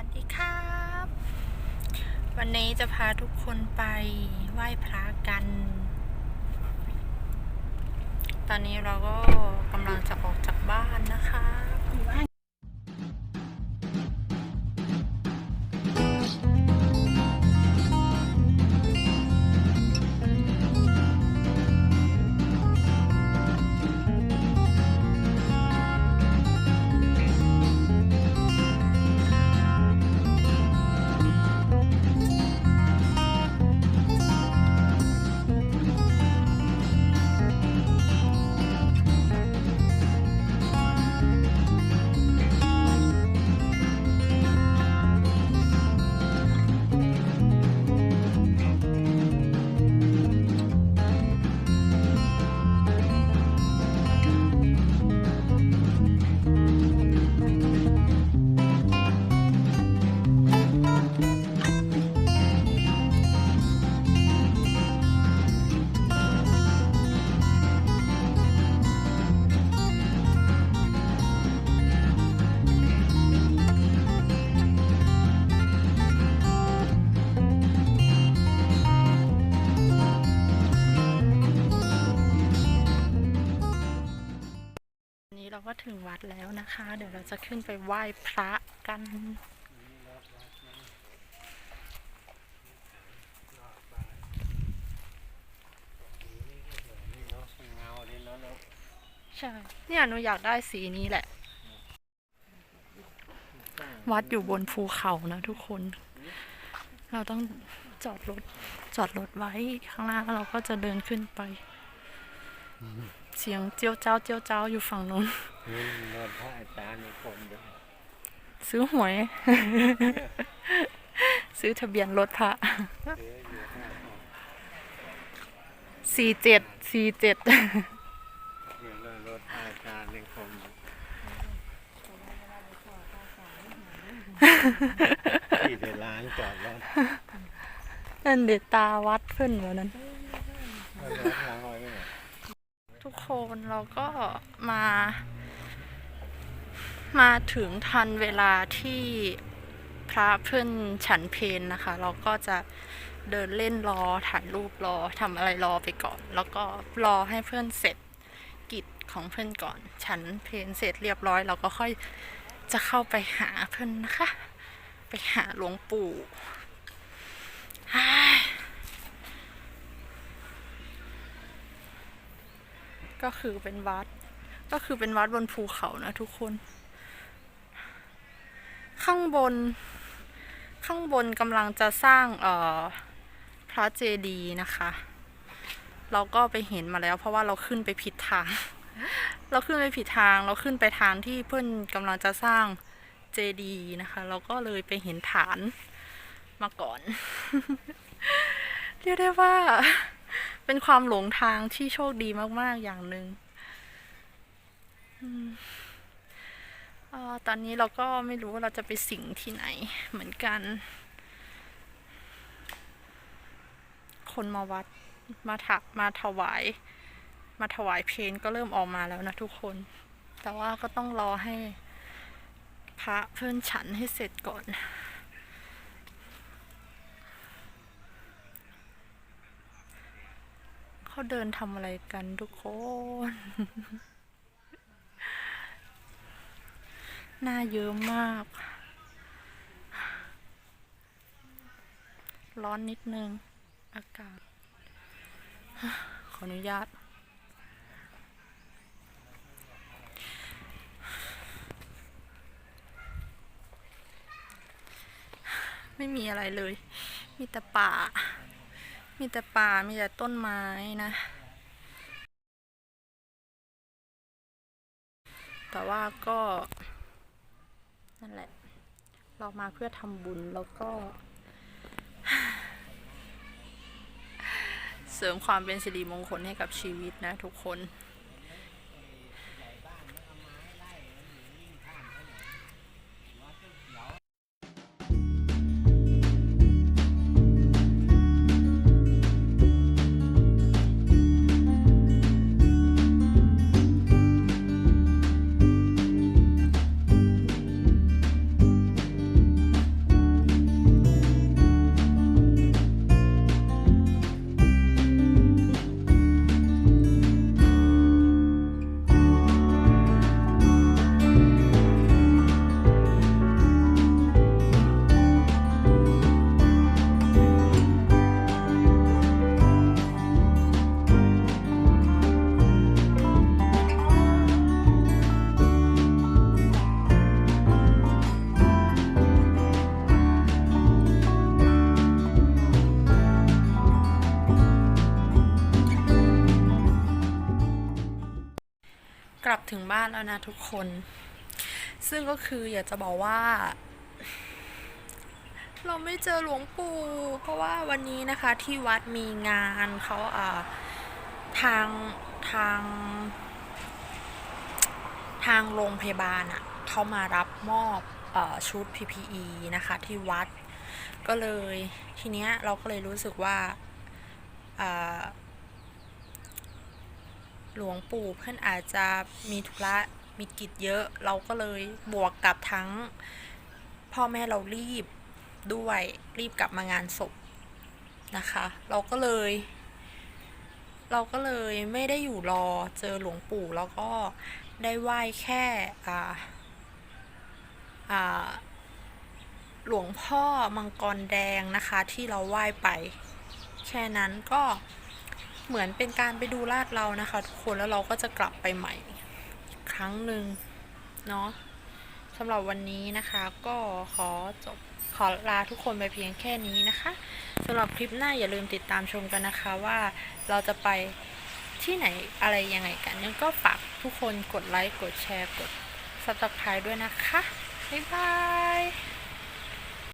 วัสดีครับ วันนี้จะพาทุกคนไปไหว้พระกัน ตอนนี้เราก็กำลังจะออกจากบ้านนะคะ ก็ถึงวัดแล้วนะคะ เดี๋ยวเราจะขึ้นไปไหว้พระกันใช่เนี่ยหนูอยากได้สีนี้แหละ วัดอยู่บนภูเขานะทุกคน เราต้องจอดรถจอดรถไว้ข้างล่างแล้วเราก็จะเดินขึ้นไป เสียงเจียวเจ้าเจียวเจ้าอยู่ฝั่งนู้น นี่รถพระอาจารย์ในกรมด้วยซื้อหวย ซื้อทะเบียนรถพระเสืออยู่ห้าห้องสี่เจ็ดสี่เจ็ดอยู่แล้วรถพระอาจารย์ในกรมที่เดล้านจอดรถนั่นเด็ดตาวัดเพื่อนวันนั้นเอารถล้างไว้ไม่หมดทุกคนเราก็มา มาถึงทันเวลาที่พระเพื่อนฉันเพนนะคะ เราก็จะเดินเล่นรอถ่ายรูปรอทำอะไรรอไปก่อน แล้วก็รอให้เพื่อนเสร็จกิจของเพื่อนก่อน ฉันเพนเสร็จเรียบร้อย เราก็ค่อยจะเข้าไปหาเพื่อนนะคะ ไปหาหลวงปู่ก็คือเป็นวัด ก็คือเป็นวัดบนภูเขานะทุกคน ข้างบน ข้างบนกำลังจะสร้างเอ่อพระเจดีย์นะคะ เราก็ไปเห็นมาแล้ว เพราะว่าเราขึ้นไปผิดทาง เราขึ้นไปผิดทาง เราขึ้นไปทางที่เพื่อนกำลังจะสร้างเจดีย์นะคะ เราก็เลยไปเห็นฐานมาก่อน เรียกได้ว่าเป็นความหลงทางที่โชคดีมาก ๆ อย่างหนึ่งอืมเอ่อ ตอนนี้เราก็ไม่รู้ว่าเราจะไปสิงที่ไหนเหมือนกัน คนมาวัดมาถักมาถวาย มาถวายเพลงก็เริ่มออกมาแล้วนะทุกคน แต่ว่าก็ต้องรอให้พระเพื่อนฉันให้เสร็จก่อนเขาเดินทำอะไรกันทุกคน หน้าเยอะมาก ร้อนนิดนึง อากาศ ขออนุญาต ไม่มีอะไรเลย มีแต่ป่า มีแต่ป่า มีแต่ต้นไม้นะแต่ว่าก็ นั่นแหละ เรามาเพื่อทำบุญแล้วก็ เสริมความเป็นสิริมงคลให้กับชีวิตนะทุกคน ถึงบ้านแล้วนะทุกคน ซึ่งก็คืออยากจะบอกว่า เราไม่เจอหลวงปู่ เพราะว่าวันนี้นะคะที่วัดมีงานเขาอ่าทางทางทางโรงพยาบาลอะเขามารับมอบออชุด PPE นะคะที่วัด ก็เลยทีเนี้ยเราก็เลยรู้สึกว่าอ่า หลวงปู่เพื่อนอาจจะมีธุระมีกิจเยอะ เราก็เลยบวกกับทั้ง พ่อแม่เรารีบด้วยรีบกลับมางานศพนะคะ เราก็เลย เราก็เลยไม่ได้อยู่รอเจอหลวงปู่แล้วก็ได้ไหว้แค่อ่าอ่าหลวงพ่อมังกรแดงนะคะที่เราไหว้ไป แค่นั้นก็ เหมือนเป็นการไปดูลาดเรานะคะ ทุกคนแล้วเราก็จะกลับไปใหม่ครั้งหนึ่งเนาะสำหรับวันนี้นะคะ ก็ขอจบขอลาทุกคนไปเพียงแค่นี้นะคะสำหรับคลิปหน้าอย่าลืมติดตามชมกันนะคะว่าเราจะไปที่ไหนอะไรยังไงกันยังก็ฝากทุกคนกดไลค์กดแชร์กด subscribe ด้วยนะคะ บ๊ายบาย